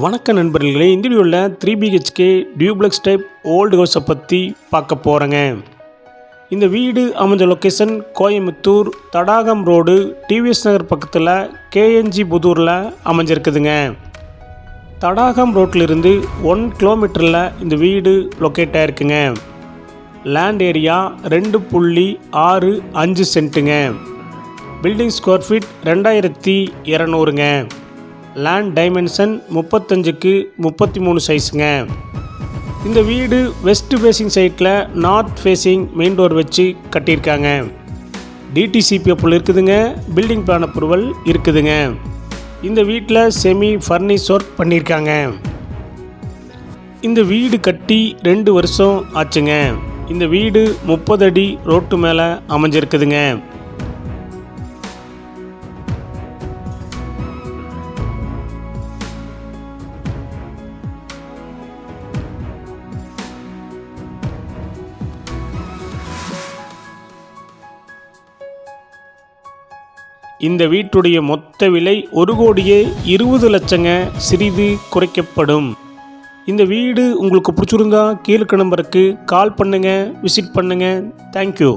வணக்க நண்பர்களே இந்த வீடியோவில் three BHK duplex type old ஹவுஸை பற்றி பார்க்க போகிறேங்க இந்த வீடு அமைஞ்ச location Coimbatore Thadagam road TVS Nagar பக்கத்தில் கேஎன்ஜி புதூரில் அமைஞ்சிருக்குதுங்க. தடாகம் ரோட்டிலிருந்து ஒன் கிலோமீட்டரில் இந்த வீடு லொக்கேட் ஆயிருக்குங்க. லேண்ட் ஏரியா ரெண்டு புள்ளி ஆறு அஞ்சு சென்ட்டுங்க. பில்டிங் ஸ்கொயர் ஃபீட் ரெண்டாயிரத்தி இரநூறுங்க. லேண்ட் டைமென்ஷன் முப்பத்தஞ்சுக்கு முப்பத்தி மூணு சைஸுங்க இந்த வீடு வெஸ்ட் ஃபேஸிங் சைட்டில் நார்த் ஃபேஸிங் மெயின் டோர் வச்சு கட்டியிருக்காங்க. டிடிசிபி அப்புள் இருக்குதுங்க பில்டிங் பிளான் அப்ரூவல் இருக்குதுங்க. இந்த வீட்டில் செமி ஃபர்னிஷ் ஒர்க் பண்ணியிருக்காங்க. இந்த வீடு கட்டி ரெண்டு வருஷம் ஆச்சுங்க. இந்த வீடு முப்பது அடி ரோட்டு மேலே அமைஞ்சிருக்குதுங்க. இந்த வீட்டுடைய மொத்த விலை ஒரு கோடியே இருபது லட்சங்க சிறிது குறைக்கப்படும். இந்த வீடு உங்களுக்கு பிடிச்சிருந்தா கீழ்க்கு நம்பருக்கு கால் பண்ணுங்கள் விசிட் பண்ணுங்கள் தேங்க்யூ